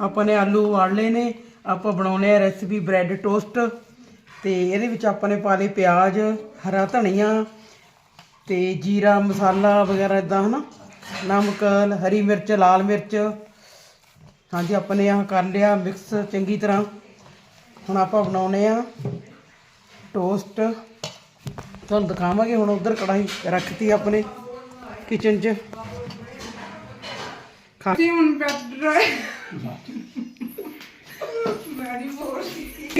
ਆਪਾਂ ਨੇ ਆਲੂ ਉਬਾਲ ਲਏ ਨੇ, ਆਪਾਂ ਬਣਾਉਣੇ ਆ ਰੈਸਿਪੀ ਬ੍ਰੈਡ ਟੋਸਟ ਤੇ ਇਹਦੇ ਵਿੱਚ ਆਪਾਂ ਨੇ ਪਾ ਲਏ ਪਿਆਜ਼, ਹਰਾ ਧਨੀਆ ਤੇ ਜੀਰਾ, ਮਸਾਲਾ ਵਗੈਰਾ ਇਦਾਂ ਹਨਾ? ਨਮਕ, ਹਰੀ ਮਿਰਚ, ਲਾਲ ਮਿਰਚ। ਹਾਂਜੀ, ਆਪਾਂ ਨੇ ਆਹ ਕਰ ਲਿਆ ਮਿਕਸ ਚੰਗੀ ਤਰ੍ਹਾਂ। ਹੁਣ ਆਪਾਂ ਬਣਾਉਣੇ ਆ ਟੋਸਟ ਤੁਹਾਨੂੰ ਦਿਖਾਵਾਂਗੇ, ਹੁਣ ਉਧਰ ਕੜਾਈ ਰੱਖਤੀ ਆਪਣੇ ਕਿਚਨ 'ਚ। ਖਾ ਤੇ ਹੁਣ ਬੈਠ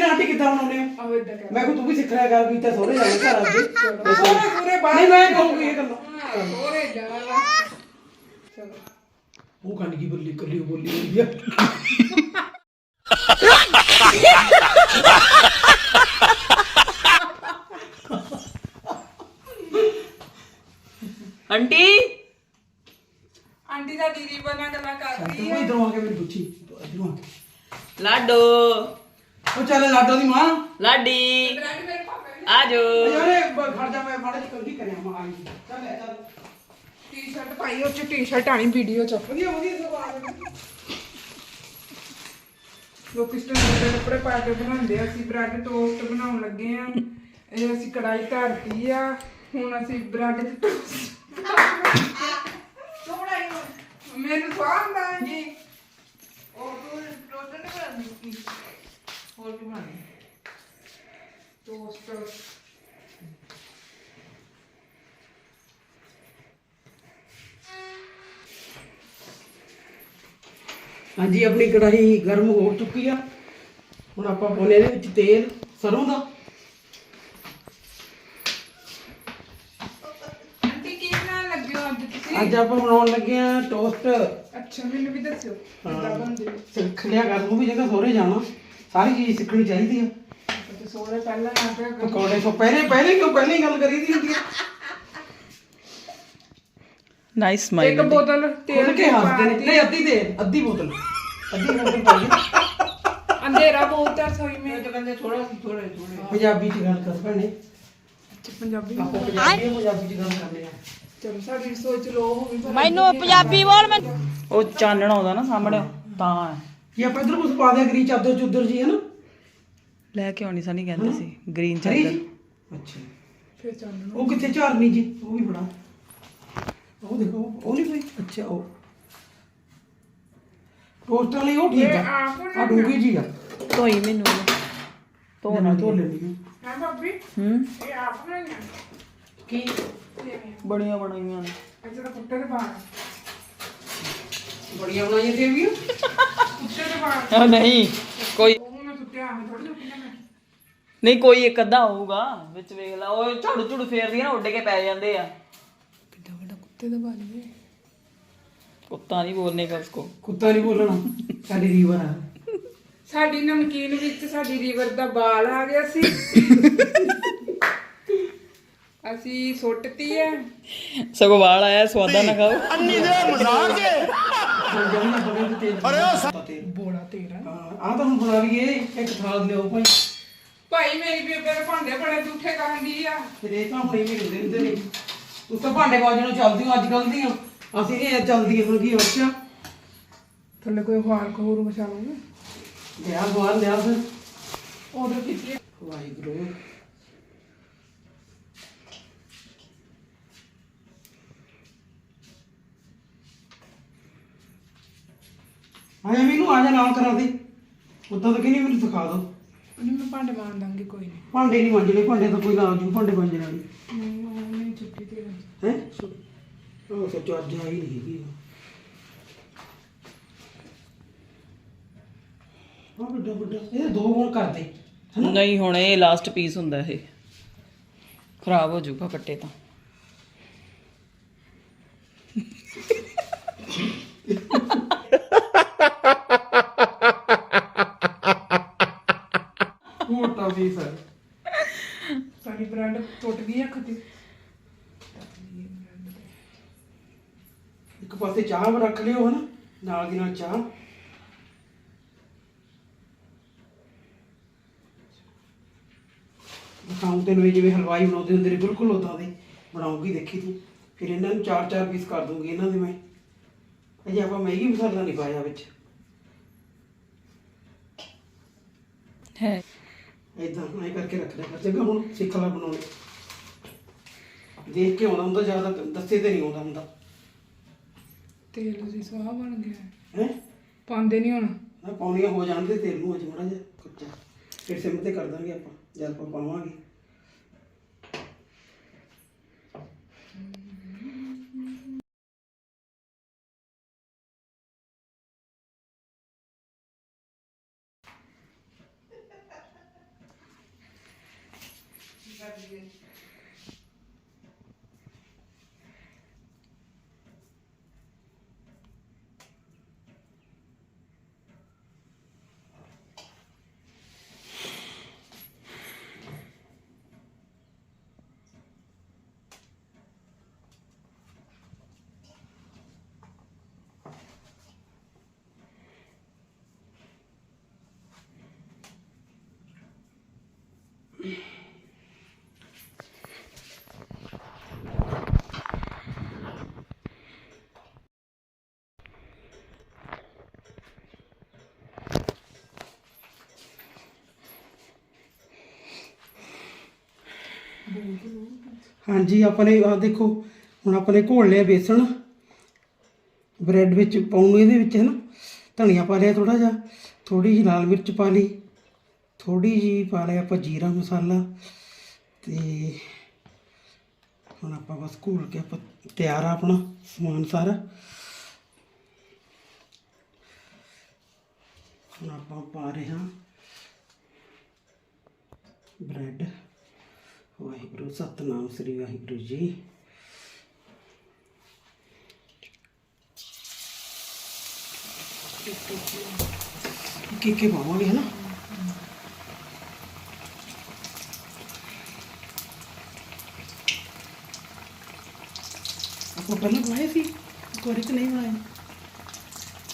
ਆਂਟੀ ਕਿੱਦਾਂ ਬਣਾਉਣੇ ਹੋ ਆਵੇ ਇਦਾਂ ਕਰ ਮੈਂ ਕਿਹਾ ਤੂੰ ਵੀ ਸਿੱਖ ਰਿਹਾ ਕਰ ਵੀ ਤਾਂ ਸੋਹਰੇ ਜਾਣਾ ਘਰ ਆਪਦੇ ਸੋਹਰੇ ਸੋਹਰੇ ਬਾਹਰ ਨਹੀਂ ਮੈਂ ਕਹੂੰਗੀ ਇਹ ਗੱਲ। ਸੋਹਰੇ ਜਾਣਾ ਚਲੋ ਉਹ ਕੰਨ ਕੀ ਬੋਲੀ ਕੱਲੀ ਬੋਲੀ। ਹੋਈ ਆ ਆਂਟੀ ਆਂਟੀ ਦਾ ਦੀਦੀ ਬਣਾ ਗੱਲਾਂ ਕਰਦੀ ਤੂੰ ਇਧਰੋਂ ਆ ਕੇ ਮੈਨੂੰ ਪੁੱਛੀ ਇਧਰੋਂ ਆ ਕੇ ਲਾਡੋ। ਉਹ ਚੱਲ ਲਾਡੋ ਦੀ ਮਾਂ। ਲਾਡੀ। ਆਜੋ। ਯਾਰੇ ਖੜ ਜਾ ਮੈਂ ਮਾੜਾ ਜਿਹਾ ਕੰਗੀ ਕਰਿਆ ਮਾਂ ਆਈ ਚੱਲ ਲੈ ਚੱਲ। ਟੀ-ਸ਼ਰਟ ਪਾਈ ਉਹ ਚ ਟੀ-ਸ਼ਰਟ ਆਣੀ ਵੀਡੀਓ ਚ। ਵਧੀਆ ਵਧੀਆ ਸਵਾਲ। ਲੋਕ ਇਸ ਤਰ੍ਹਾਂ ਦੇ ਕੱਪੜੇ ਪਾ ਕੇ ਬਣਾਉਂਦੇ ਆ ਅਸੀਂ ਬ੍ਰੈਡ ਟੋਸਟ ਬਣਾਉਣ ਲੱਗੇ ਆ। ਇਹ ਅਸੀਂ ਕੜਾਈ ਧਰਤੀ ਆ ਹੁਣ ਅਸੀਂ ਬ੍ਰੈਡ ਤੇ ਟੋਸਟ ਮੈਨੂੰ ਸਵਾਦ ਜੀ ਉਹ ਤੂੰ ਟੋਸਟ ਨਹੀਂ ਬਣਾਉਂਦੀ ਹੋਰ ਕੀ ਬਣਾਉਂਦੀ ਟੋਸਟ ਹਾਂਜੀ ਆਪਣੀ ਕੜਾਹੀ ਗਰਮ ਹੋ ਚੁੱਕੀ ਆ। ਹੁਣ ਆਪਾਂ ਪਾਉਣੇ ਇਹਦੇ ਵਿੱਚ ਤੇਲ ਸਰੋਂ ਦਾ। ਆਂਟੀ ਕੀ ਬਣਾਉਣ ਲੱਗੇ ਹੋ ਅੱਜ ਤੁਸੀਂ? ਅੱਜ ਆਪਾਂ ਬਣਾਉਣ ਲੱਗੇ ਆ ਟੋਸਟ ਅੱਛਾ ਮੈਨੂੰ ਵੀ ਦੱਸਿਓ ਕਿੱਦਾਂ ਬਣਦੇ? ਸਿੱਖ ਲਿਆ ਕਰ ਤੂੰ ਵੀ ਜਗ੍ਹਾ ਸੋਹਰੇ ਜਾਣਾ। ਸਾਰੀ ਚੀਜ਼ ਸਿੱਖਣੀ ਚਾਹੀਦੀ ਆ। ਤੇ ਸੋਹਰੇ ਪਹਿਲਾਂ ਆ ਕੇ ਪਕੌੜੇ ਤੋਂ ਪਹਿਲੇ ਪਹਿਲੇ ਕਿਉਂ ਪਹਿਲੇ ਹੀ ਗੱਲ ਕਰੀ ਦੀ ਹੁੰਦੀ ਆ? ਨਾਈਸ ਇੱਕ ਸਮਾਈਲ ਬੋਤਲ ਖੋਲ ਤੇਲ ਕੇ ਦੀ ਹੱਸਦੇ ਨੇ। ਨਹੀਂ ਅੱਧੀ ਦੇ ਅੱਧੀ ਬੋਤਲ। ਅੱਧੀ ਬੋਤਲ ਪਾਈ ਆ। ਅੰਧੇਰਾ ਬਹੁਤ ਹੈ ਸੋਈ ਮੇ। ਕਹਿੰਦੇ ਥੋੜਾ ਥੋੜਾ ਥੋੜਾ ਪੰਜਾਬੀ ਚ ਗੱਲ ਕਰ ਭੈਣੇ ਪੰਜਾਬੀ ਆਪਾਂ ਪੰਜਾਬੀ ਪੰਜਾਬੀ ਚ ਗੱਲ ਕਰਦੇ ਆ। ਚਲੋ ਸਾਡੀ ਸੋਚ ਲੋ ਹੋ ਗਈ ਮੈਨੂੰ ਪੰਜਾਬੀ ਬੋਲ ਮੈਂ ਉਹ ਚਾਨਣਾ ਆਉਂਦਾ ਨਾ ਸਾਹਮਣੇ ਤਾਂ ਹੈ। ਕੀ ਆਪਾਂ ਇਧਰ ਕੁਝ ਪਾ ਦਿਆ ਗਰੀ ਚਾਦਰ ਚੁੱਦਰ ਜੀ ਹੈ ਨਾ ਲੈ ਕੇ ਆਉਣੀ ਸਨੀ ਕਹਿੰਦੇ ਸੀ ਗ੍ਰੀਨ ਹਰੀ ਚਾਦਰ। ਜੀ ਅੱਛਾ। ਫਿਰ ਚੱਲਣਾ ਉਹ ਕਿੱਥੇ ਝਾਰਨੀ ਜੀ? ਉਹ ਵੀ ਬੜਾ ਉਹ ਦੇਖੋ ਉਹ ਨਹੀਂ ਕੋਈ। ਅੱਛਾ ਉਹ। ਟੋਸਟ ਵਾਲੀ ਉਹ ਠੀਕ ਆ। ਆ ਡੂੰਗੀ ਜੀ ਆ। ਧੋਈ ਮੈਨੂੰ ਧੋ ਨਾ ਧੋ ਲੈਣੀ ਆ। ਹਾਂ ਬਾਬੀ ਹੂੰ? ਇਹ ਆਪ ਬਣਾਈਆਂ ਕੀ? ਬੜੀਆਂ ਬਣਾਈਆਂ ਨੇ। ਅੱਛਾ ਤਾਂ ਕੁੱਤੇ ਦੇ ਬਾਹਰ ਬੜੀਆਂ ਬਣਾਈਆਂ ਤੇ ਵੀ ਕੁੱਤੇ ਦੇ ਬਾਹਰ ਉਹ ਨਹੀਂ ਕੋਈ ਨਹੀਂ ਕੋਈ ਇੱਕ ਅੱਧਾ ਹੋਊਗਾ ਵਿੱਚ ਵੇਖ ਲਾ ਉਹ ਝਾੜੂ ਝੂੜੂ ਫੇਰਦੀਆਂ ਨਾ ਉੱਡ ਕੇ ਪੈ ਜਾਂਦੇ ਆ। ਕਿੱਡਾ ਵੱਡਾ ਕੁੱਤੇ ਦਾ ਬਾਲ ਹੈ। ਕੁੱਤਾ ਨਹੀਂ ਬੋਲਨੇ ਕਾ ਉਸਕੋ ਕੁੱਤਾ ਨਹੀਂ ਬੋਲਣਾ ਸਾਡੀ ਰੀਵਰ ਆ। ਸਾਡੀ ਨਮਕੀਨ ਵਿੱਚ ਸਾਡੀ ਰੀਵਰ ਦਾ ਬਾਲ ਆ ਗਿਆ ਸੀ। ਅਸੀਂ ਸੁੱਟਤੀ ਹੈ ਸਗੋਂ ਵਾਲ ਆਇਆ ਸਵਾਦਾ ਨਾ ਖਾਓ। ਅਰੇ ਉਹ ਬੋਲਾ ਤੇਰਾ। ਆ ਤਾਂ ਹੁਣ ਬਣਾ ਲਈਏ ਇੱਕ ਥਾਲ ਲਿਓ ਭਾਈ। ਭਾਈ ਮੇਰੀ ਬੇਬੇ ਦੇ ਭਾਂਡੇ ਬੜੇ ਝੂਠੇ ਕਰਨ ਦੀ ਆ। ਫਿਰ ਇਹ ਤਾਂ ਹੁਣੇ ਵੀ ਹੁੰਦੇ ਹੁੰਦੇ ਨੇ ਤੂੰ ਤਾਂ ਭਾਂਡੇ ਬਾਜਣ ਨੂੰ ਚੱਲਦੀ ਹੋ ਅੱਜ ਕੱਲ ਦੀਆਂ। ਅਸੀਂ ਇਹ ਚੱਲਦੀ ਹੁਣ ਕੀ ਅੱਛਾ ਥੱਲੇ ਕੋਈ ਹਾਰ ਕੋਰ ਮਚਾ ਲਵਾਂਗੇ ਲਿਆ ਬਾਹਰ ਲਿਆ ਫਿਰ। ਆਰਡਰ ਕੀਤੀ ਹੈ। ਵਾਹਿਗੁਰੂ। ਆਇਆ ਮੈਨੂੰ ਆ ਜਾ ਨਾਲ ਕਰਾ ਦੇ। ਉਦਾਂ ਤਾਂ ਕਹਿੰਦੀ ਮੈਨੂੰ ਸਿਖਾ ਦੋ ਉਹਨੂੰ ਮੈਂ ਭਾਂਡੇ ਮਾਰ ਦਾਂਗੀ ਕੋਈ ਨਹੀਂ। ਭਾਂਡੇ ਨਹੀਂ ਮਾਂਜਣੇ ਭਾਂਡੇ ਤਾਂ ਕੋਈ ਨਾ ਜੂ ਭਾਂਡੇ ਮਾਂਜਣ ਵਾਲੀ। ਨਹੀਂ ਉਹ ਨਹੀਂ ਛੁੱਟੀ ਤੇ। ਹੈ? ਉਹ ਸੱਚ ਅੱਜ ਆਈ ਨਹੀਂ ਹੈਗੀ ਆ। ਵੱਡਾ ਵੱਡਾ ਇਹ ਦੋ ਗੁਣ ਕਰਦੇ। ਨਹੀਂ ਹੁਣ ਇਹ ਲਾਸਟ ਪੀਸ ਹੁੰਦਾ ਇਹ। ਖਰਾਬ ਹੋ ਜਾਊਗਾ ਕੱਟੇ ਤਾਂ। ਚਾਹ ਰੱਖ ਲਿਓ ਹਨ ਨਾਲ ਦੀ ਨਾਲ ਚਾਹ। ਦਿਖਾਉਂ ਤੈਨੂੰ ਇਹ ਜਿਵੇਂ ਹਲਵਾਈ ਬਣਾਉਂਦੇ ਹੁੰਦੇ ਨੇ ਬਿਲਕੁਲ ਉਦਾਂ ਦੇ ਬਣਾਉਂਗੀ ਦੇਖੀ ਤੂੰ। ਫਿਰ ਇਹਨਾਂ ਨੂੰ ਚਾਰ ਚਾਰ ਪੀਸ ਕਰ ਦੂੰਗੀ ਇਹਨਾਂ ਦੇ ਮੈਂ। ਅਜੇ ਆਪਾਂ ਮੈਗੀ ਮਸਾਲਾ ਨਹੀਂ ਪਾਇਆ ਵਿੱਚ। ਹੈ। ਇਦਾਂ ਐ ਕਰਕੇ ਰੱਖ ਲਿਆ ਜਗਾ ਹੁਣ ਸਿੱਖ ਲੈ ਬਣਾਉਣੇ। ਦੇਖ ਕੇ ਆਉਂਦਾ ਹੁੰਦਾ ਜ਼ਿਆਦਾ ਦੱਸੇ ਤੇ ਨਹੀਂ ਆਉਂਦਾ ਹੁੰਦਾ। ਤੇਲ ਦੀ ਸਵਾਹ ਬਣ ਗਿਆ। ਹੈ? ਪਾਉਂਦੇ ਨਹੀਂ ਹੁਣ। ਨਾ ਪੌਣੀਆਂ ਹੋ ਜਾਣਦੇ ਤੇਲ ਨੂੰ ਅਜ ਮੜਾ ਜਿਹਾ ਕੱਚਾ। ਫਿਰ ਸਿਮ ਤੇ ਕਰ ਦਾਂਗੇ ਆਪਾਂ। ਜਦ ਆਪਾਂ ਪਾਵਾਂਗੇ। ਹਾਂਜੀ, ਆਪਣੇ ਆ ਦੇਖੋ, ਹੁਣ ਆਪਣੇ ਘੋਲ ਲਿਆ ਬੇਸਣ। ਬ੍ਰੈਡ ਵਿੱਚ ਪਾਉਣ ਨੂੰ ਇਹਦੇ ਵਿੱਚ ਹੈ ਨਾ ਧਨੀਆ ਪਾ ਲਿਆ ਥੋੜਾ ਜਿਹਾ ਥੋੜੀ ਜਿਹੀ ਲਾਲ ਮਿਰਚ ਪਾ ਲਈ ਥੋੜੀ ਜਿਹੀ ਪਾ ਲਿਆ ਆਪਾਂ ਜੀਰਾ ਮਸਾਲਾ ਤੇ ਹੁਣ ਆਪਾਂ ਬਸ ਘੋਲ ਕੇ ਆਪਾਂ ਤਿਆਰ ਆ ਆਪਣਾ ਸਮਾਨ ਸਾਰਾ। ਹੁਣ ਆਪਾਂ ਪਾ ਰਹੇ ਹਾਂ ਬ੍ਰੈਡ। ਵਾਹਿਗੁਰੂ ਸਤਨਾਮ ਸ੍ਰੀ ਵਾਹਿਗੁਰੂ ਜੀ ਕੀ ਕੀ ਪਾਵਾਂਗੇ ਹੈ ਨਾ ਆਪਾਂ ਪਹਿਲਾਂ ਬਣਾਏ ਸੀ ਇੱਕ ਵਾਰੀ ਕਿ ਨਹੀਂ ਬਣਾਏ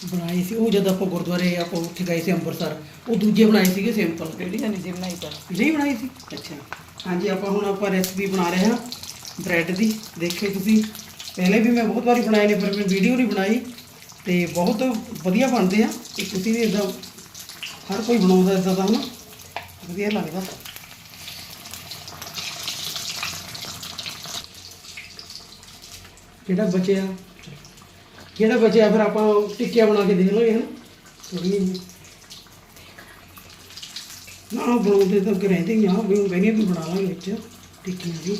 ਬਣਾਏ ਸੀ ਉਹ ਜਦ ਆਪਾਂ ਗੁਰਦੁਆਰੇ ਆਪਾਂ ਉੱਥੇ ਗਏ ਸੀ ਅੰਮ੍ਰਿਤਸਰ ਉਹ ਦੂਜੇ ਬਣਾਏ ਸੀਗੇ ਸਿੰਪਲ ਕਿਹੜੀ ਨਹੀਂ ਸੀ ਬਣਾਈ ਤਾਂ ਨਹੀਂ ਬਣਾਈ ਸੀ? ਅੱਛਾ। ਹਾਂਜੀ ਆਪਾਂ ਹੁਣ ਆਪਾਂ ਰੈਸਪੀ ਬਣਾ ਰਹੇ ਹਾਂ ਬ੍ਰੈਡ ਦੀ। ਦੇਖਿਓ ਤੁਸੀਂ ਪਹਿਲੇ ਵੀ ਮੈਂ ਬਹੁਤ ਵਾਰੀ ਬਣਾਏ ਨੇ ਪਰ ਮੈਂ ਵੀਡੀਓ ਨਹੀਂ ਬਣਾਈ। ਤੇ ਬਹੁਤ ਵਧੀਆ ਬਣਦੇ ਆ। ਤੇ ਤੁਸੀਂ ਵੀ ਇਦਾਂ ਹਰ ਕੋਈ ਬਣਾਉਂਦਾ ਇਦਾਂ ਦਾ ਹਨਾ? ਵਧੀਆ ਲੱਗਦਾ। ਜਿਹੜਾ ਬਚਿਆ? ਜਿਹੜਾ ਬਚਿਆ ਫਿਰ ਆਪਾਂ ਟਿੱਕੀਆਂ ਬਣਾ ਕੇ ਦੇਖ ਲਾਂਗੇ ਹਨਾ? ਜਿਹੀਆਂ ਨਾ ਬਣਾਉਂਦੇ ਤਾਂ ਕਿ ਰਹਿੰਦੇ ਹੀ ਆ ਵੀ ਉਹ ਕਹਿੰਦੇ ਵੀ ਬਣਾ ਲਾਂਗੇ ਵਿੱਚ ਟਿੱਕੀਆਂ ਵੀ।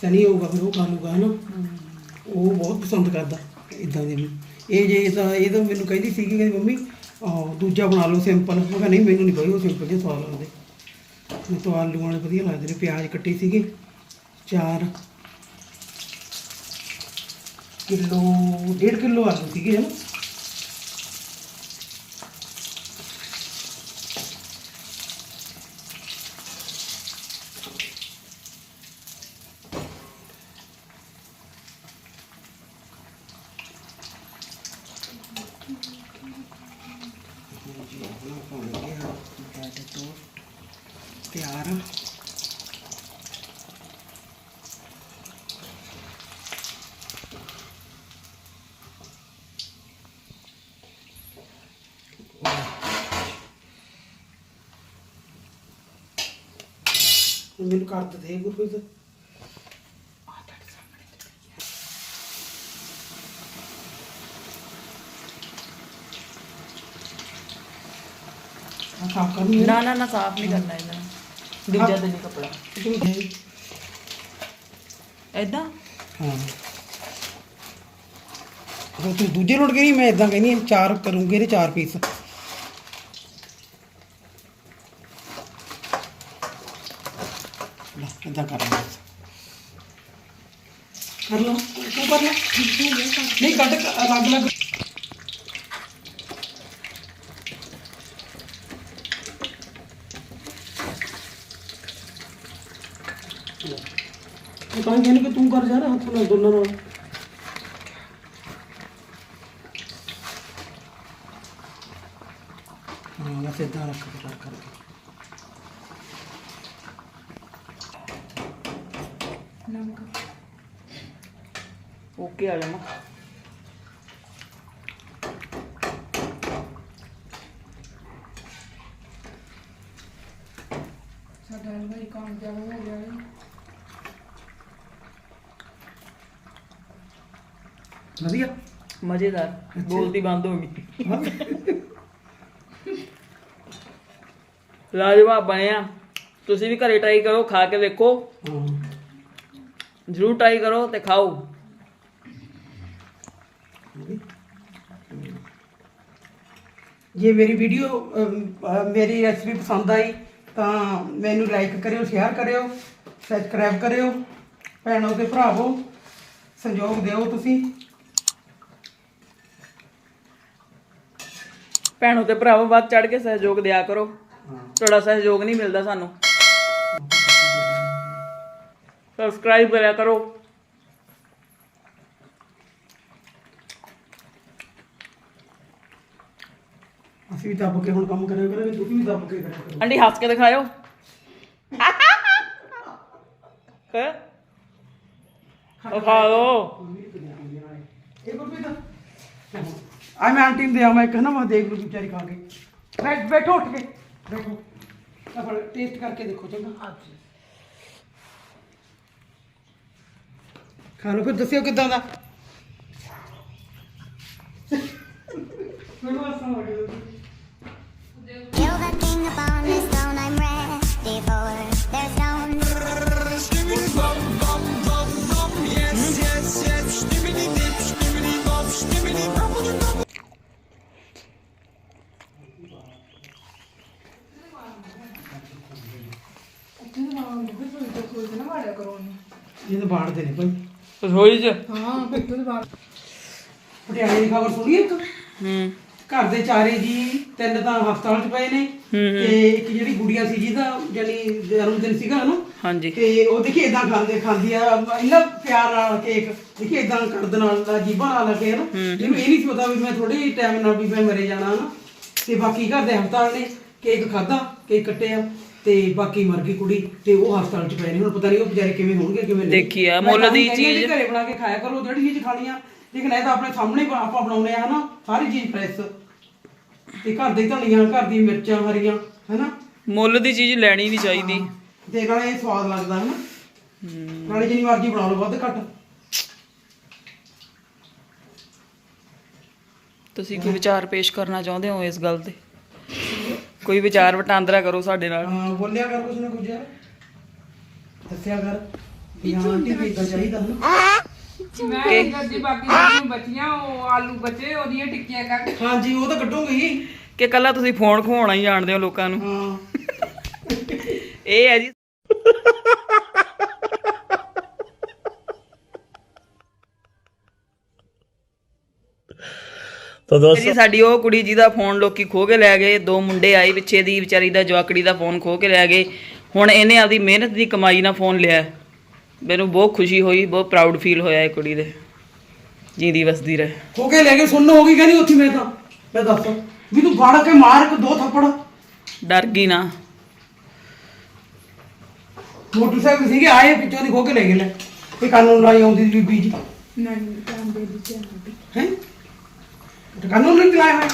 ਸਨੀ ਹੋਊਗਾ ਫਿਰ ਉਹ ਖਾ ਲੂਗਾ ਹਨਾ ਉਹ ਬਹੁਤ ਪਸੰਦ ਕਰਦਾ ਇਦਾਂ ਦੇ ਨੂੰ। ਇਹ ਜੇ ਤਾਂ ਇਹ ਤਾਂ ਮੈਨੂੰ ਕਹਿੰਦੀ ਸੀਗੀ ਕਿ ਮੰਮੀ ਆਹੋ, ਦੂਜਾ ਬਣਾ ਲਓ ਸਿੰਪਲ ਮੈਂ ਕਿਹਾ ਨਹੀਂ, ਮੈਨੂੰ ਨਹੀਂ ਭਾਈ ਉਹ ਸਿੰਪਲ ਜਿਹਾ ਸਵਾਦ ਲੱਗਦੇ। ਮੈਨੂੰ ਤਾਂ ਆਲੂ ਵਾਲੇ ਵਧੀਆ ਲੱਗਦੇ ਨੇ, ਪਿਆਜ਼ ਕੱਟੇ ਸੀਗੇ, ਚਾਰ ਕਿਲੋ, ਡੇਢ ਕਿਲੋ ਆਲੂ ਸੀਗੇ ਹਨ ਤਿਆਰ ਆ ਹੁਣ ਮੈਨੂੰ ਕਰ ਦੇ ਗੁਰਪ੍ਰੀਤ। ਹੈ। ਸਾਫ਼ ਕਰਨੀ ਹੈ ਨਾ ਨਾ ਨਾ ਸਾਫ਼ ਨਹੀਂ ਕਰਨਾ ਇਹਨਾਂ ਨੂੰ। ਦੂਜਾ ਤੇ ਨਹੀਂ ਕਪੜਾ। ਹਾਂ। ਐਦਾਂ ਉਹ ਤੂੰ ਦੂਜੇ ਰੋਟ ਕੇ ਨਹੀਂ ਮੈਂ ਇਦਾਂ ਕਹਿੰਦੀ ਹਾਂ, ਚਾਰ ਕਰੂੰਗੇ ਇਹਦੇ ਚਾਰ ਪੀਸ ਲੈ ਇਦਾਂ ਕਰ ਲੈ ਕਰ ਲਓ ਤੂੰ ਕਰ ਲੈ ਨਹੀਂ ਕੱਢ ਕੇ ਅਲੱਗ ਅਲੱਗ ਉਹ ਤਾਂ ਕਹਿੰਦੇ ਕਿ ਤੂੰ ਕਰ ਜਾ ਹੱਥ ਨਾਲ ਦੋਨਾਂ ਨਾਲ ਹਾਂ ਬਸ ਇਦਾਂ ਜਾਣਾ ਸਾਡਾ ਹਲਵਾਈ ਕਾਮਯਾਬ ਹੋ ਗਿਆ ਹੈ ਵਧੀਆ ਮਜ਼ੇਦਾਰ ਬੋਲਦੀ ਬੰਦ ਹੋ ਗਈ ਲਾਜਵਾਬ ਬਣਿਆ ਤੁਸੀਂ ਵੀ ਘਰੇ ਟਰਾਈ ਕਰੋ ਖਾ ਕੇ ਦੇਖੋ ਜਰੂਰ ਟਰਾਈ ਕਰੋ ਤੇ ਖਾਓ ਜੇ ਮੇਰੀ ਵੀਡੀਓ ਮੇਰੀ ਰੈਸਪੀ ਪਸੰਦ ਆਈ ਤਾਂ ਮੈਨੂੰ ਲਾਈਕ ਕਰਿਓ ਸ਼ੇਅਰ ਕਰਿਓ ਸਬਸਕ੍ਰਾਈਬ ਕਰਿਓ ਭੈਣੋ ਤੇ ਭਰਾਵੋ ਸੰਯੋਗ ਦਿਓ ਤੁਸੀਂ। ਭੈਣੋ ਤੇ ਭਰਾਵੋ ਵੱਧ ਚੜ ਕੇ ਸਹਿਯੋਗ ਦਿਆ ਕਰੋ। ਤੁਹਾਡਾ ਸਹਿਯੋਗ ਨਹੀਂ ਮਿਲਦਾ ਸਾਨੂੰ। ਸਬਸਕ੍ਰਾਈਬ ਕਰਿਆ ਕਰੋ। ਅਸੀਂ ਵੀ ਦੱਬ ਕੇ ਹੁਣ ਕੰਮ ਕਰਿਆ ਕਰਾਂਗੇ ਤੁਸੀਂ ਵੀ ਦੱਬ ਕੇ ਕਰਿਆ ਕਰੋ। ਆਂਟੀ ਹੱਸ ਕੇ ਦਿਖਾਇਓ। ਹੈ? ਲੋ ਇਹ ਗੁਰਪ੍ਰੀਤ ਆ ਮੈਂ ਆਂਟੀ ਨੂੰ ਦਿਆ ਮੈਂ ਇੱਕ ਨਾ ਮੈਂ ਦੇਖ ਲੂ ਵਿਚਾਰੀ ਖਾ ਕੇ। ਬੈਠ ਬੈਠੋ ਉੱਠ ਕੇ। ਬੈਠੋ। ਆਪਾਂ ਟੇਸਟ ਕਰਕੇ ਦੇਖੋ ਚੰਗਾ। ਖਾ ਲਓ ਫਿਰ ਦੱਸਿਓ ਕਿਦਾਂ ਦਾ। ਮੈਨੂੰ ਆਸਾਂ ਲੱਗ Kill ਉੱਥੇ ਤਾਂ ਮਾਂ ਨੂੰ ਕੋਈ ਸੋਚ ਸੋਚ ਨਾ ਮਾਰਿਆ ਕਰੋ ਉਹਨੂੰ ਇਹ ਤਾਂ ਬਾੜਦੇ ਨੇ ਭਾਈ ਰਸੋਈ 'ਚ ਹਾਂ ਕਿੱਥੇ ਦੇ ਬਾਹਰ ਪਟਿਆਲੇ ਦੀ ਖਬਰ ਸੁਣੀ ਇੱਕ ਹੂੰ ਘਰ ਦੇ ਚਾਰੇ ਜੀ ਤਿੰਨ ਤਾਂ ਹਸਪਤਾਲ 'ਚ ਪਏ ਨੇ ਤੇ ਇੱਕ ਜਿਹੜੀ ਗੁੜੀਆ ਸੀ ਜਿਹਦਾ ਜਾਨੀ ਜਨਮ ਦਿਨ ਸੀਗਾ ਨਾ। ਹਾਂਜੀ। ਤੇ ਉਹ ਦੇਖੀ ਇਦਾਂ ਖਾਂਦੇ ਖਾਂਦੀ ਆ ਇੰਨਾ ਪਿਆਰ ਨਾਲ ਕੇਕ ਦੇਖੀ ਇਦਾਂ ਕਰਦ ਨਾਲ ਦਾ ਜੀਭਾਂ ਨਾਲ ਲੱਗੇ ਨਾ। ਇਹਨੂੰ ਇਹ ਨਹੀਂ ਸੀ ਪਤਾ ਵੀ ਮੈਂ ਥੋੜੀ ਟਾਈਮ ਨਾਲ ਵੀ ਮੈਂ ਮਰੇ ਜਾਣਾ ਨਾ। ਤੇ ਬਾਕੀ ਘਰ ਦੇ ਹਸਪਤਾਲ ਨੇ ਕੇਕ ਖਾਦਾ ਕੇਕ ਕੱਟਿਆ ਤੇ ਬਾਕੀ ਮਰ ਗਈ ਕੁੜੀ ਤੇ ਉਹ ਹਸਪਤਾਲ 'ਚ ਪਏ ਨੇ। ਹੁਣ ਪਤਾ ਨਹੀਂ ਉਹ ਵਿਚਾਰੇ ਕਿਵੇਂ ਹੋਣਗੇ ਕਿਵੇਂ ਨਹੀਂ। ਦੇਖੀ ਆ, ਮੁੱਲ ਦੀ ਚੀਜ਼। ਘਰੇ ਬਣਾ ਕੇ ਖਾਇਆ ਕਰੋ ਜਿਹੜੀ ਚੀਜ਼ ਖਾਣੀ ਆ। ਲੇਕਿਨ ਇਹ ਤਾਂ ਆਪਣੇ ਸਾਹਮਣੇ ਬ- ਆਪਾਂ ਬਣਾਉਨੇ ਆ ਹਨਾ ਸਾਰੀ ਚੀਜ਼ ਫਰੈਸ਼ ਤੇ ਘਰ ਦੇ ਧਨੀਆ ਘਰ ਦੀ ਮਿਰਚਾਂ ਹਰੀਆਂ ਹਨਾ? ਮੁੱਲ ਦੀ ਚੀਜ਼ ਲੈਣੀ ਨਹੀਂ ਚਾਹੀਦੀ। ਤੇ ਨਾਲੇ ਇਹ ਸਵਾਦ ਲੱਗਦਾ ਹੈ ਨਾ ਨਾਲੇ ਜਿੰਨੀ ਮਰਜ਼ੀ ਬਣਾ ਲਓ ਵੱਧ ਘੱਟ। ਤੁਸੀਂ ਕੋਈ ਵਿਚਾਰ ਪੇਸ਼ ਕਰਨਾ ਚਾਹੁੰਦੇ ਹੋ ਇਸ ਗੱਲ ਤੇ? ਕੋਈ ਵਿਚਾਰ ਵਟਾਂਦਰਾ ਕਰੋ ਸਾਡੇ ਨਾਲ। ਹਾਂ ਬੋਲਿਆ ਕਰ ਕੁਛ ਨਾ ਕੁਝ ਯਾਰ। ਦੱਸਿਆ ਕਰ ਵੀ ਹਾਂ ਆਂਟੀ ਵੀ ਇਦਾਂ ਚਾਹੀਦਾ ਨਾ ਮੈਂ ਇਹ ਕਰਦੀ ਬਾਕੀ ਜਿਹੜੀਆਂ ਬਚੀਆਂ ਉਹ ਆਲੂ ਬਚੇ ਉਹਦੀਆਂ ਟਿੱਕੀਆਂ ਕੱਟ ਹਾਂਜੀ ਉਹ ਤਾਂ ਕੱਢੂਗੀ। ਕਿ ਕੱਲਾ ਤੁਸੀਂ ਫੋਨ ਖਵਾਉਣਾ ਹੀ ਜਾਣਦੇ ਹੋ ਲੋਕਾਂ ਨੂੰ। ਹਾਂ। ਇਹ ਹੈ ਜੀ। ਤਾਂ ਦੋਸਤੋ ਜੀ ਸਾਡੀ ਉਹ ਕੁੜੀ ਜਿਹਦਾ ਫੋਨ ਲੋਕੀ ਖੋ ਕੇ ਲੈ ਗਏ ਦੋ ਮੁੰਡੇ ਆਏ ਪਿੱਛੇ ਦੀ ਵਿਚਾਰੀ ਦਾ ਜਵਾਕੜੀ ਦਾ ਫੋਨ ਖੋ ਕੇ ਲੈ ਗਏ। ਹੁਣ ਇਹਨੇ ਆਪਦੀ ਮਿਹਨਤ ਦੀ ਕਮਾਈ ਨਾਲ ਫੋਨ ਲਿਆ। ਮੈਨੂੰ ਬਹੁਤ ਖੁਸ਼ੀ ਹੋਈ ਬਹੁਤ ਪ੍ਰਾਊਡ ਫੀਲ ਹੋਇਆ ਇਹ ਕੁੜੀ ਦੇ। ਜਿੰਦੀ ਵਸਦੀ ਰਹੇ। ਹੋ ਕੇ ਲੈ ਕੇ ਸੁਣਨ ਹੋ ਗਈ ਕਹਿੰਦੀ ਉੱਥੇ ਮੈਂ ਤਾਂ ਮੈਂ ਦੱਸ। ਵੀ ਤੂੰ ਫੜ ਕੇ ਮਾਰ ਕੇ ਦੋ ਥੱਪੜ। ਡਰ ਗਈ ਨਾ। ਮੋਟਰਸਾਈਕਲ ਸੀਗੇ ਆਏ ਪਿੱਛੋਂ ਦੀ ਖੋ ਕੇ ਲੈ ਗਏ ਲੈ। ਇਹ ਕਾਨੂੰਨ ਲਾਈ ਆਉਂਦੀ ਸੀ ਬੀਬੀ ਜੀ। ਨਹੀਂ ਟਾਈਮ ਦੇ ਦਿੱਤੇ ਆਂਟੀ ਹੈ? ਕਾਨੂੰਨ ਨਹੀਂ ਚਲਾਇਆ ਹੋਇਆ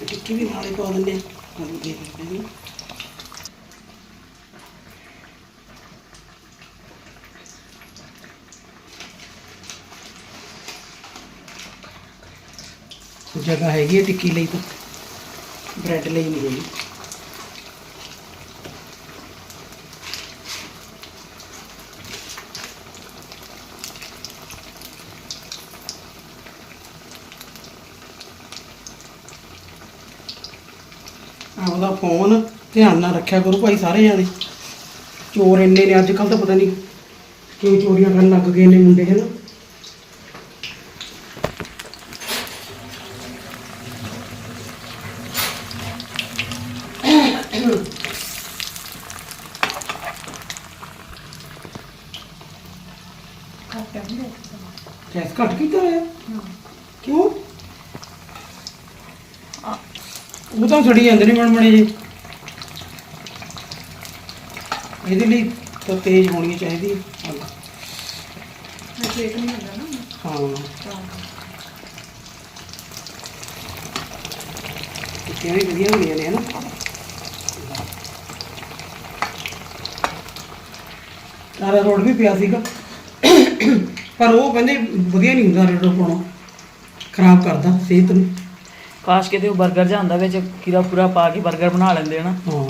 ਟਿੱਕੀ ਵੀ ਨਾਲੇ ਪਾ ਦਿੰਦੇ ਆ ਆਲੂ ਦੇ ਦਿੰਦੇ ਆ ਜਗ੍ਹਾ ਹੈਗੀ ਹੈ ਟਿੱਕੀ ਲਈ ਤਾਂ? ਬ੍ਰੈਡ ਲਈ ਨਹੀਂ ਹੈਗੀ ਆਪਦਾ ਫੋਨ ਧਿਆਨ ਨਾਲ ਰੱਖਿਆ ਕਰੋ ਭਾਈ ਸਾਰੇ ਜਾਣੇ ਚੋਰ ਇੰਨੇ ਨੇ ਅੱਜ ਕੱਲ ਤਾਂ ਪਤਾ ਨਹੀਂ ਕਿਉਂ ਚੋਰੀਆਂ ਕਰਨ ਲੱਗ ਗਏ ਨੇ ਮੁੰਡੇ ਹਨ? ਗੈਸ ਘੱਟ ਕੀਤਾ ਹੋਇਆ? ਕਿਉਂ? ਉਹ ਤਾਂ ਸੜੀ ਜਾਂਦੇ ਨੇ ਮਣ ਮਣੇ ਜੇ। ਇਹਦੇ ਲਈ ਤਾਂ ਤੇਜ਼ ਹੋਣੀ ਚਾਹੀਦੀ ਹੈ। ਅੱਗ। ਨਹੀਂ ਹੁੰਦਾ ਨਾ। ਹਾਂ। ਟਿੱਕੀਆਂ ਵੀ ਵਧੀਆ ਨੇ ਹਨਾ ਰੋਡ ਵੀ ਪਿਆ ਸੀਗਾ। ਪਰ ਉਹ ਕਹਿੰਦੇ ਵਧੀਆ ਨਹੀਂ ਹੁੰਦਾ ਰੋਡ ਪਾਉਣਾ ਖਰਾਬ ਕਰਦਾ ਸਿਹਤ ਨੂੰ। ਕਾਸ਼ ਕਿਤੇ ਉਹ 버ਗਰ ਜਾਂਦਾ ਵਿੱਚ ਕੀਰਾ ਪੂਰਾ ਪਾ ਕੇ 버ਗਰ ਬਣਾ ਲੈਂਦੇ ਹਨਾ ਹਾਂ।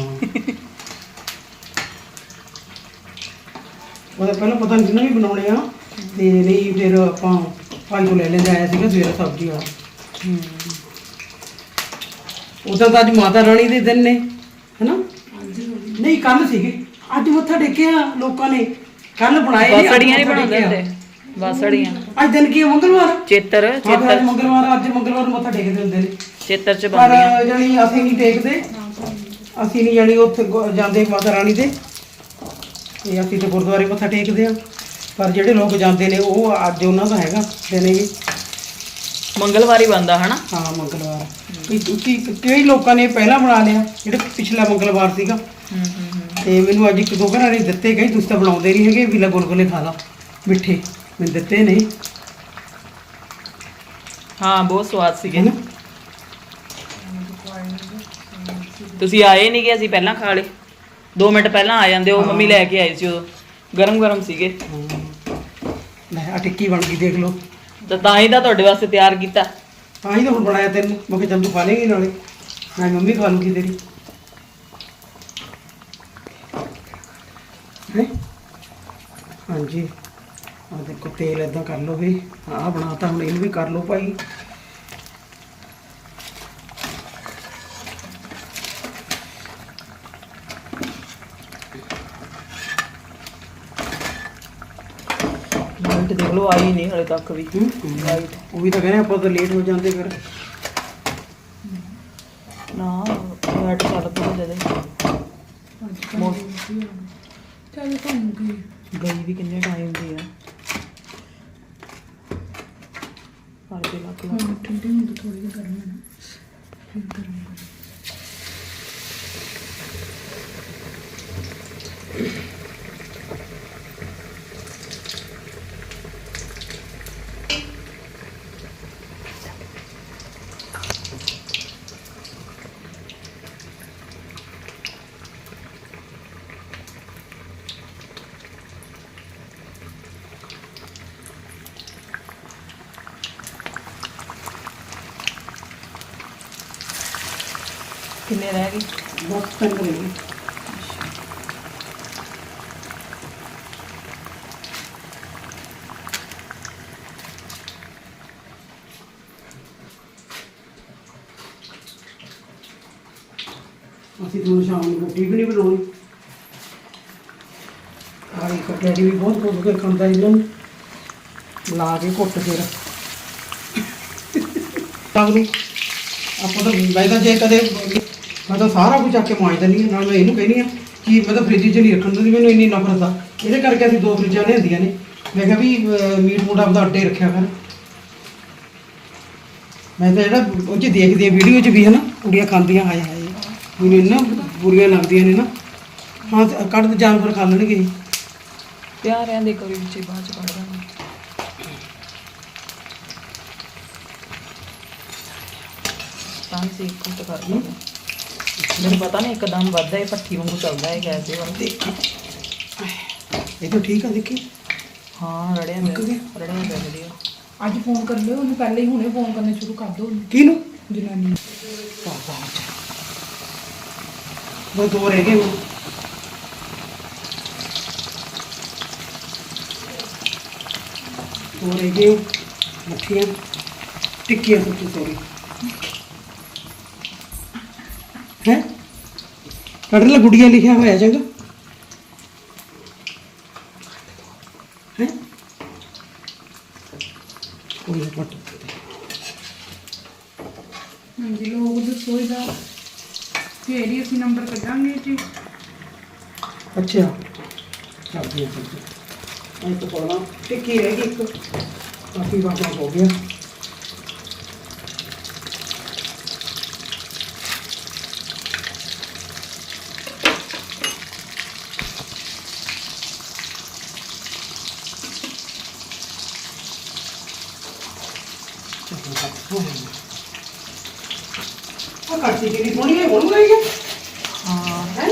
ਉਹਦਾ ਪਹਿਲਾਂ ਪਤਾ ਨਹੀਂ ਕਿੰਨਾ ਵੀ ਬਣਾਉਣੇ ਆ ਤੇ ਨਹੀਂ ਫਿਰ ਆਪਾਂ ਤੋਂ ਲੈ ਲੈਂਦੇ ਆਇਆ ਸੀਗਾ ਸਵੇਰੇ ਸਬਜ਼ੀ ਆ ਉਦੋਂ ਤਾਂ ਅੱਜ ਮਾਤਾ ਰਾਣੀ ਦੇ ਦਿਨ ਨੇ ਹੈਨਾ? ਨਹੀਂ ਕੱਲ ਸੀਗੇ। ਅੱਜ ਮੱਥਾ ਟੇਕਿਆ ਲੋਕਾਂ ਨੇ। ਕੱਲ ਬਣਾਏ ਨੀ, ਅੱਜ ਬਾਸੜੀਆਂ ਨਹੀਂ ਮੱਥਾ ਬਣਾਉਂਦੇ ਟੇਕਿਆ। ਹੁੰਦੇ। ਬਾਸੜੀਆਂ। ਅੱਜ ਦਿਨ ਕੀ ਹੈ ਮੰਗਲਵਾਰ? ਚੇਤਰ ਹਾਂ ਫਿਰ ਚੇਤਰ। ਅੱਜ ਮੰਗਲਵਾਰ ਅੱਜ ਮੰਗਲਵਾਰ ਨੂੰ ਮੱਥਾ ਟੇਕਦੇ ਹੁੰਦੇ ਨੇ। ਚੇਤਰ ਚ ਪਰ ਬਣਦੀਆਂ। ਜਾਣੀ ਅਸੀਂ ਨਹੀਂ ਟੇਕਦੇ। ਅਸੀਂ ਨਹੀਂ ਜਾਣੀ ਉੱਥੇ ਗੁ- ਜਾਂਦੇ ਮਾਤਾ ਰਾਣੀ ਦੇ। ਤੇ ਅਸੀਂ ਤੇ ਗੁਰਦੁਆਰੇ ਮੱਥਾ ਟੇਕਦੇ ਆ ਪਰ ਜਿਹੜੇ ਲੋਕ ਜਾਂਦੇ ਨੇ ਉਹ ਅੱਜ ਉਹਨਾਂ ਦਾ ਹੈਗਾ ਦਿਨ ਇਹ ਮੰਗਲਵਾਰੀ ਬੰਦਾ ਹਨਾ? ਹਾਂ ਮੰਗਲਵਾਰ। ਕਈ ਕਈ- ਕਈ ਲੋਕਾਂ ਨੇ ਪਹਿਲਾਂ ਬਣਾ ਲਿਆ ਜਿਹੜੇ ਪਿਛਲਾ ਮੰਗਲਵਾਰ ਸੀਗਾ। ਤੇ ਮੈਨੂੰ ਅੱਜ ਇੱਕ ਦੋ ਘਰਾਂ ਨੇ ਦਿੱਤੇ ਗਏ ਤੁਸੀਂ ਤਾਂ ਬਣਾਉਂਦੇ ਨਹੀਂ ਹੈਗੇ ਵੀ ਲੈ ਗੁਲਗੁਲੇ ਖਾ ਲਾ ਮਿੱਠੇ। ਮੈਨੂੰ ਦਿੱਤੇ ਨੇ ਹਾਂ ਬਹੁਤ ਸਵਾਦ ਸੀਗੇ। ਤੁਸੀਂ ਆਏ ਨਹੀਂ ਗਏ ਅਸੀਂ ਪਹਿਲਾਂ ਖਾ ਲਏ। 2 ਮਿੰਟ ਪਹਿਲਾਂ ਆ ਜਾਂਦੇ ਉਹ ਮੰਮੀ ਲੈ ਕੇ ਆਏ ਸੀ ਉਦੋਂ। ਗਰਮ ਗਰਮ ਸੀਗੇ। ਲੈ ਆ ਟਿੱਕੀ ਬਣ ਗਈ ਦੇਖ ਲਓ। ਤਾਂ ਤਾਂ ਹੀ ਤਾਂ ਤੁਹਾਡੇ ਵਾਸਤੇ ਤਿਆਰ ਕੀਤਾ। ਤਾਂ ਹੀ ਤਾਂ ਹੁਣ ਬਣਾਇਆ ਤੈਨੂੰ। ਮੈਂ ਕਿਹਾ ਚੱਲ ਤੂੰ ਖਾ ਲੇਂਗੀ ਨਾਲੇ। ਮੈਂ ਮੰਮੀ ਖਾ ਲੂਗੀ ਤੇਰੀ। ਹੈ? ਹਾਂਜੀ। ਆ ਦੇਖੋ ਤੇਲ ਇਦਾਂ ਕਰ ਲਓ ਵੀ। ਆਹ ਬਣਾਤਾ ਹੁਣ ਇਹਨੂੰ ਵੀ ਕਰ ਲਓ ਭਾਈ। ਲਓ ਆਈ ਨਹੀਂ ਹਲੇ ਤੱਕ ਵੀ? ਉਹ ਵੀ ਤਾਂ ਕਹਿੰਦੇ ਆਪਾਂ ਤਾਂ ਲੇਟ ਹੋ ਜਾਂਦੇ ਫਿਰ। ਨਾ ਲੈਟ ਚੱਲ ਪਈ ਜਦੇ ਚੱਲ ਘੁੰਮ ਗਈ। ਗਈ ਵੀ ਕਿੰਨੇ ਟਾਈਮ ਦੀ ਆ। ਪਰ ਦੇ ਲੱਗ ਲੱਗ ਠੰਡੀ ਹੁੰਦੀ ਥੋੜੀ ਜਿਹੀ ਗਰਮ ਹੈ ਨਾ ਫਿਰ ਗਰਮ। ਕਿੰਨੇ ਰਹਿ ਗਏ? ਬਹੁਤ ਤੰਗ ਰਹੀ ਅਸੀਂ ਤੁਹਾਨੂੰ ਸ਼ਾਮ ਨੂੰ ਰੋਟੀ ਵੀ ਨਹੀਂ ਬਣਾਉਣੀ। ਆਹ ਇੱਕ ਡੈਡੀ ਵੀ ਬਹੁਤ ਖੁਸ਼ ਕੇ ਖਾਂਦਾ ਇਹਨਾਂ ਨੂੰ। ਲਾ ਕੇ ਘੁੱਟ ਫਿਰ। ਤਾਂ ਨੂੰ ਆਪਾਂ ਤਾਂ ਮੈਂ ਤਾਂ ਜੇ ਕਦੇ ਮੈਂ ਤਾਂ ਸਾਰਾ ਕੁਝ ਚੱਕ ਕੇ ਮਾਂਜ ਦਿੰਦੀ ਹਾਂ ਨਾਲ ਮੈਂ ਇਹਨੂੰ ਕਹਿੰਦੀ ਆ ਕਿ ਮੈਂ ਤਾਂ ਫ੍ਰਿਜ 'ਚ ਨਹੀਂ ਰੱਖਣ ਦਿੰਦੀ ਮੈਨੂੰ ਇੰਨੀ ਨਫ਼ਰਤ ਆ। ਇਹਦੇ ਕਰਕੇ ਅਸੀਂ ਦੋ ਫ੍ਰਿਜਾਂ ਲਿਆਂਦੀਆਂ ਨੇ। ਮੈਂ ਕਿਹਾ ਵੀ ਅਹ, ਮੀਟ ਮੂਟ ਆਪਦਾ ਅੱਡੇ ਰੱਖਿਆ ਕਰ। ਮੈਂ ਤਾਂ ਜਿਹੜਾ ਉਹ 'ਚ ਦੇਖਦੀ ਆ ਵੀਡੀਓ 'ਚ ਵੀ ਹੈ ਕੁੜੀਆਂ ਖਾਂਦੀਆਂ ਹਾਏ ਹਾਏ। ਮੈਨੂੰ ਇੰਨਾ ਬੁਰੀਆਂ ਲੱਗਦੀਆਂ ਨੇ ਨਾ। ਹਾਂ ਤੇ ਕੱਢ ਦੇ ਜਾਨਵਰ ਖਾ ਲੈਣਗੇ। ਪਿਆ ਰਹਿੰਦੇ ਕਰੀ ਵਿੱਚ ਬਾਅਦ ਚ ਕੱਢ ਦਾਂਗੇ ਤਾਂ ਸੀ ਕੁੱਟ ਕਰ ਲਓ ਮੈਨੂੰ ਪਤਾ ਨਹੀਂ ਇੱਕਦਮ ਵੱਧਦਾ ਇਹ ਪੱਠੀ ਵਾਂਗੂ ਚੱਲਦਾ ਹੈ ਗੈਸ ਦੇ ਵਾਂਗੂ ਇਹ ਤਾਂ ਠੀਕ ਆ ਦੇਖੀ। ਹਾਂ ਰੜਿਆ ਮੁੱਕ ਮੇਰੇ ਗਿਆ? ਰੜਿਆ ਮੇਰੇ ਵੀਡੀਓ ਅੱਜ ਫੋਨ ਕਰ ਲਿਓ ਉਹਨੂੰ ਪਹਿਲੇ ਹੀ ਹੁਣੇ ਫੋਨ ਕਰਨੇ ਸ਼ੁਰੂ ਕਰ ਦਿਓ। ਉਹਨੂੰ ਕਿਹਨੂੰ? ਜਨਾਨੀ ਨੂੰ। ਉਹ ਦੋ ਰਹਿ ਗਏ ਹੁਣ। ਦੋ ਰਹਿ ਗਏ ਮੱਠੀਆਂ। ਟਿੱਕੀਆਂ ਸੱਚੀ ਸੋਰੀ। ਹੈ? ਕੱਢ ਲੈ ਗੁੜੀਆ ਲਿਖਿਆ ਹੋਇਆ ਚੰਗਾ ਹੈ? ਕੋਈ ਪਟ ਹਾਂਜੀ ਲੋਕ ਦੱਸੋ ਇਹਦਾ। ਫੇਰ ਹੀ ਅਸੀਂ ਨੰਬਰ ਕੱਢਾਂਗੇ ਜੀ ਅੱਛਾ। ਚੱਲਦੀ ਹੈ ਇਹ ਤਾਂ ਬੋਲਾਂ ਟਿੱਕੀ ਰਹਿ ਗਈ ਇੱਕ। ਕਾਫੀ ਵਾਪਾ ਹੋ ਗਿਆ ਆ ਕਰਤੀ ਕਿਹੜੀ ਸੋਹਣੀ ਹੈ ਹੁਣ ਗਈ ਹੈ ਹਾਂ ਹੈ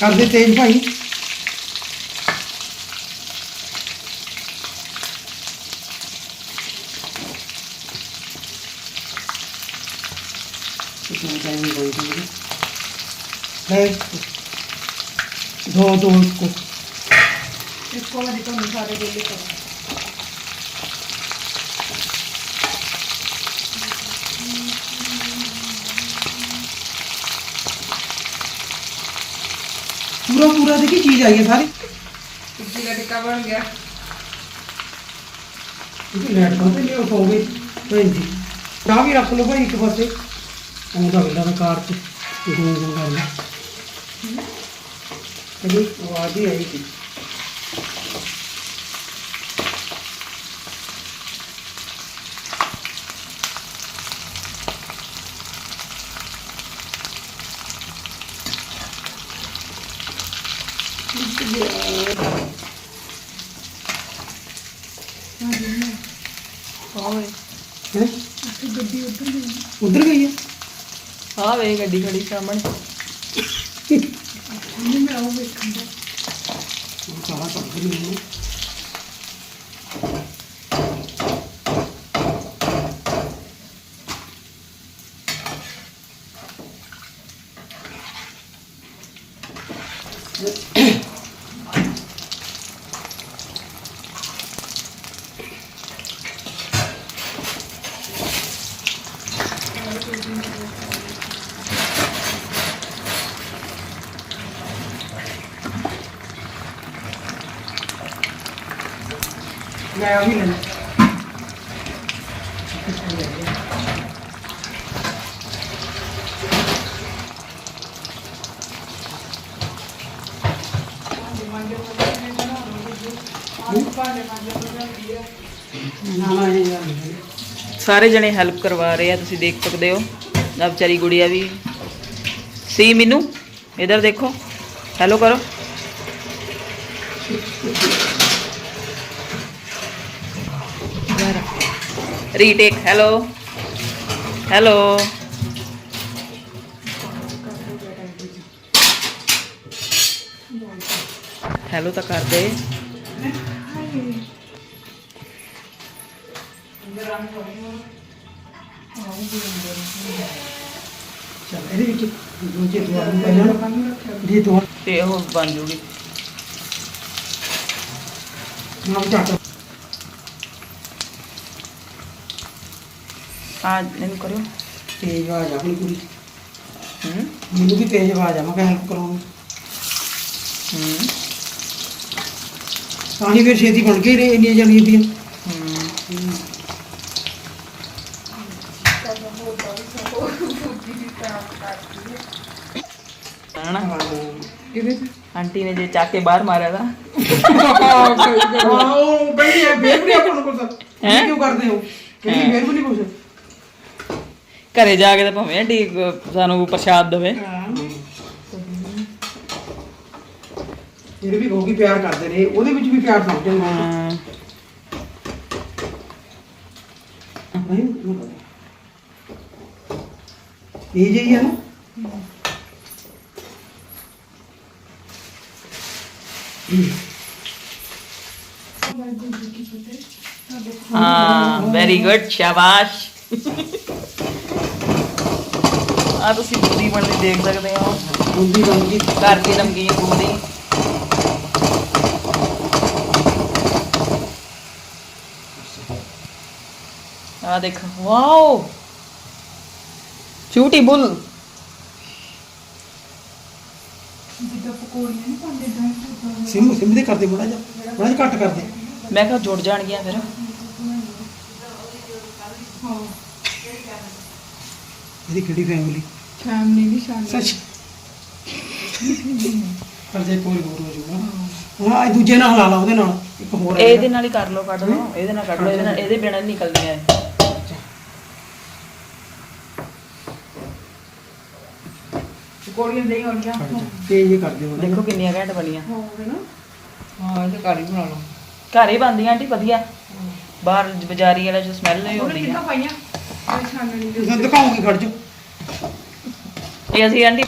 ਕਰਦੇ ਤੇਜ਼ ਭਾਈ। ਕਿੰਨਾ ਟਾਈਮ ਹੋਈ ਜੀ? ਲੈ ਦੋ ਦੋ ਇੱਕੋ। ਸਾਰੇ ਦੇ ਲਈ ਕਰੋ। ਕੀ ਚੀਜ਼ ਆਈ ਹੈ ਸਾਰੀ? ਸਬਜ਼ੀ ਦਾ ਟਿੱਕਾ ਬਣ ਗਿਆ। ਤੁਸੀਂ ਲੈਟ ਤੋਂ ਤੇ ਲਿਓ ਹੋਵੇ ਭੈਂਦੀ ਚਾਹ ਵੀ ਰੱਖ ਲਓ ਭਾਈ ਇੱਕ ਪਾਸੇ। ਆਉਂਦਾ ਵੇਲਾ ਦਾ ਕਾਰ ਤੇ। ਇਹ ਗੱਲ ਕਦੇ ਆਵਾਜ਼ ਆਈ ਸੀ। ਵੇ ਗੱਡੀ ਖੜੀ ਸਾਹਮਣੇ। ਉਹ ਸਾਰਾ ਕੱਢ ਲਈ ਉਹਨੇ ਮੈਂ ਆ ਵੀ ਲੈਣਾ ਸਾਰੇ ਜਣੇ ਹੈਲਪ ਕਰਵਾ ਰਹੇ ਆ, ਤੁਸੀਂ ਦੇਖ ਸਕਦੇ ਹੋ। ਆ ਵਿਚਾਰੀ ਗੁੜੀਆ ਵੀ। ਸੀ ਮੈਨੂੰ, ਇਧਰ ਦੇਖੋ। ਹੈਲੋ ਕਰੋ। ਰੀਟੇਕ ਹੈਲੋ ਹੈਲੋ ਹੈਲੋ ਤਾਂ ਕਰਦੇ ਚੱਲ ਇਹਦੇ ਵਿੱਚ ਦੂਜੇ ਦੁਆਰ ਨੂੰ ਪਹਿਲਾਂ ਇਹ ਦੁਆਰ ਤੇ ਉਹ ਬਣ ਜੂਗੀ। ਨਾਮ ਚੱਕ ਆ ਇਹਨੂੰ ਕਰਿਓ। ਤੇਜ਼ ਆਵਾਜ਼ ਆ ਆਪਣੀ ਕੁੜੀ ਹੂੰ। ਮੈਨੂੰ ਵੀ ਤੇਜ਼ ਆਵਾਜ਼ ਆ ਮੈਂ ਕਿਹਾ ਹੈਲਪ ਕਰਾਉਂ ਹੂੰ। ਤਾਂ ਹੀ ਫਿਰ ਛੇਤੀ ਬਣ ਕੇ ਰਹੇ ਇੰਨੀਆਂ ਜਾਣੀਆਂ ਦੀਆਂ। ਹੂੰ। ਹਣਾ ਕਿਹਦੇ ਚ ਆਂਟੀ ਨੇ ਜੇ ਚੱਕ ਬਾਹਰ ਮਾਰਿਆ ਤਾਂ। ਹਾਂ ਉਹ ਕਹਿੰਦੀ ਹੈ ਵੀ ਨਹੀਂ ਆਪਾਂ ਨੂੰ? ਇਹ ਕਿਉਂ ਕਰਦੇ ਹੋ? ਕਹਿੰਦੀ ਵੀ ਨਹੀਂ ਘਰੇ ਜਾ ਕੇ ਤਾਂ ਭਾਵੇਂ ਅਹ, ਸਾਨੂੰ ਪ੍ਰਸ਼ਾਦ ਦੇਵੇ। ਜਿਹੜੇ ਵੀ ਗੋਗੀ ਪਿਆਰ ਕਰਦੇ ਨੇ ਉਹਦੇ ਵਿੱਚ ਵੀ ਪਿਆਰ ਸਮਝਣ ਹਾਂ। ਇਹ ਜਿਹੀ ਹੈ ਨਾ। ਹਾਂ ਵੈਰੀ ਗੁੱਡ ਸ਼ਾਬਾਸ਼। ਆ ਤੁਸੀਂ ਬੂੰਦੀ ਬਣਦੀ ਦੇਖ ਸਕਦੇ ਹੋ। ਬੁੰਦੀ ਬਣ ਗਈ। ਘਰ ਦੀ ਨਮਕੀਨ ਬੂੰਦੀ। ਆ ਦੇਖ ਵਾਓ! ਕਿਊਟੀ ਬੁੱਲ। ਜਿੱਦਾਂ ਪਕੌੜੀਆਂ ਨਹੀਂ ਪਾਉਂਦੇ ਦਾਂ ਸਿਮ ਸਿਮ ਦੇ ਕਰਦੇ ਬੜਾ ਜਿਹਾ ਬੜਾ ਜਿਹਾ ਘੱਟ ਕਰਦੇ। ਮੈਂ ਕਿਹਾ ਜੁੜ ਜਾਣਗੀਆਂ ਫਿਰ। ਇਹਦੀ ਕਿਹੜੀ ਫੈਮਿਲੀ ਫੈਮਲੀ ਨਹੀਂ ਸ਼ਾਨ ਸੱਚ। ਪਰ ਜੇ ਕੋਈ ਹੋਰ ਹੋ ਜਾਊਗਾ ਹਾਂ। ਇਹ ਦੂਜੇ ਨਾਲ ਲਾ ਲਾ ਉਹਦੇ ਨਾਲ। ਇੱਕ ਹੋਰ ਹੈ ਇਹਦੇ ਨਾਲ ਹੀ ਕਰ ਲਓ ਕੱਢ ਲਓ। ਇਹਦੇ ਨਾਲ ਕੱਢ ਲਓ। ਇਹਦੇ ਨਾਲ ਇਹਦੇ ਬਿਨਾਂ ਨਹੀਂ ਨਿਕਲਦੀਆਂ ਇਹ। ਆਉਂਦੀਆਂ ਖੜ ਜਾ ਤੇ ਇਹ ਕਰਦੇ ਹੋ ਦੇਖੋ ਕਿੰਨੀਆਂ ਘੈਂਟ ਬਣੀਆਂ। ਹੋਵੇ ਨਾ। ਹਾਂ ਇਹ ਘਰ ਹੀ ਬਣਾ ਲਓ। ਘਰ ਹੀ ਬਣਦੀਆਂ ਆਂਟੀ ਵਧੀਆ। ਬਾਹਰ ਬਾਜ਼ਾਰੀ ਵਾਲਾ ਜੋ ਸਮੈਲ ਨਹੀਂ ਉਹਨੇ ਹੁੰਦੀ ਕਿੱਥੋਂ ਪਾਈਆਂ? ਤੁਸੀਂ ਦਿਖਾਉਂਗੀ ਖੜ ਜਾ। ਇਹ ਅਸੀਂ ਆਂਟੀ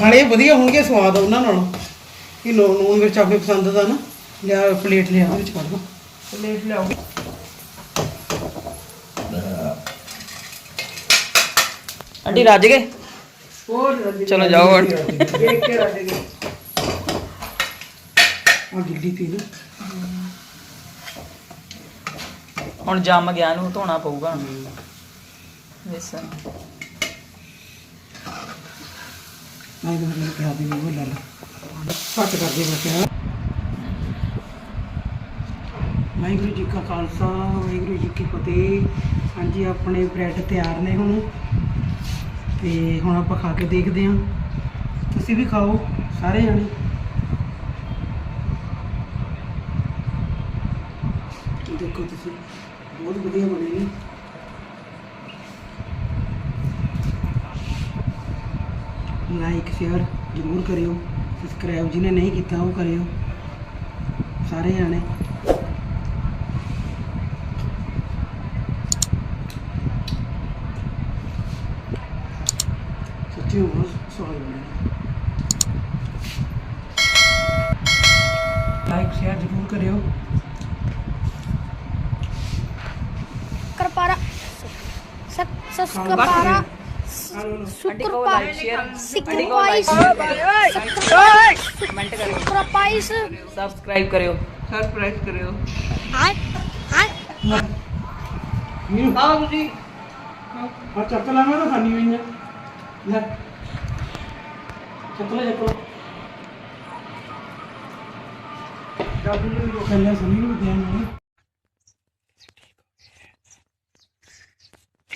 ਨਾਲੇ ਇਹ ਵਧੀਆ ਹੋਣਗੇ ਸਵਾਦ ਉਹਨਾਂ ਨਾਲੋਂ। ਇਹ ਲੋ ਨੂਨ ਮਿਰਚ ਆਪਣੇ ਪਸੰਦ ਦਾ ਨਾ ਲਿਆ ਪਲੇਟ ਲਿਆ ਵਿੱਚ ਕੱਢ ਦੋ। ਪਲੇਟ ਲਿਆਓ। ਆਂਟੀ ਰੱਜ ਗਏ? ਹੋਰ ਰੱਜ ਚਲੋ ਜਾਓ ਹੁਣ ਦੇਖ ਕੇ ਰੱਜ ਗਏ। ਆ ਗਿੱਲੀ ਤੀ ਨਾ। ਹੁਣ ਜੰਮ ਗਿਆ ਨੂੰ ਧੋਣਾ ਪਊਗਾ। ਵੇਸਣ ਮੈਂ ਤਾਂ ਮੈਨੂੰ ਪਿਆ ਦੇ ਉਹ ਲੈ ਲਾ। ਘੱਟ ਕਰ ਦੇ ਮੈਂ ਕਿਹਾ ਵਾਹਿਗੁਰੂ ਜੀ ਕਾ ਖਾਲਸਾ ਵਾਹਿਗੁਰੂ ਜੀ ਕੀ ਫਤਿਹ। ਹਾਂਜੀ ਆਪਣੇ ਬ੍ਰੈਡ ਤਿਆਰ ਨੇ ਹੁਣ। ਤੇ ਹੁਣ ਆਪਾਂ ਖਾ ਕੇ ਦੇਖਦੇ ਹਾਂ। ਤੁਸੀਂ ਵੀ ਖਾਓ ਸਾਰੇ ਜਣੇ ਦੇਖੋ ਤੁਸੀਂ ਬਹੁਤ ਵਧੀਆ ਬਣੇ ਨੇ ਲਾਈਕ ਸ਼ੇਅਰ ਜ਼ਰੂਰ ਕਰਿਓ ਸਬਸਕ੍ਰਾਈਬ ਜਿਹਨੇ ਨਹੀਂ ਕੀਤਾ ਉਹ ਕਰਿਓ ਸਾਰੇ ਜਾਣੇ ਸੱਚੀ ਬਹੁਤ ਸਵਾਦ ਬਣੇ ਲਾਈਕ ਸ਼ੇਅਰ ਜ਼ਰੂਰ ਕਰਿਓ Kerpara. Sek ses kepara. Syukur pak. Sikrupais. Comment ਕਰਿਓ Sikrupais. ਸਬਸਕ੍ਰਾਈਬ ਕਰਿਓ ਸਰਪ੍ਰਾਈਜ਼ ਕਰਿਓ Hai. Hai. ਵੀਰੂ ਆਓ ਜੀ ਆ ਚੱਕ ਲਾ ਮੈਂ ਤਾਂ ਖਾਣੀ ਹੋਈ ਆ ਲੈ ਚੱਕ ਲੈ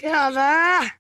ਚੱਕ ਲੈ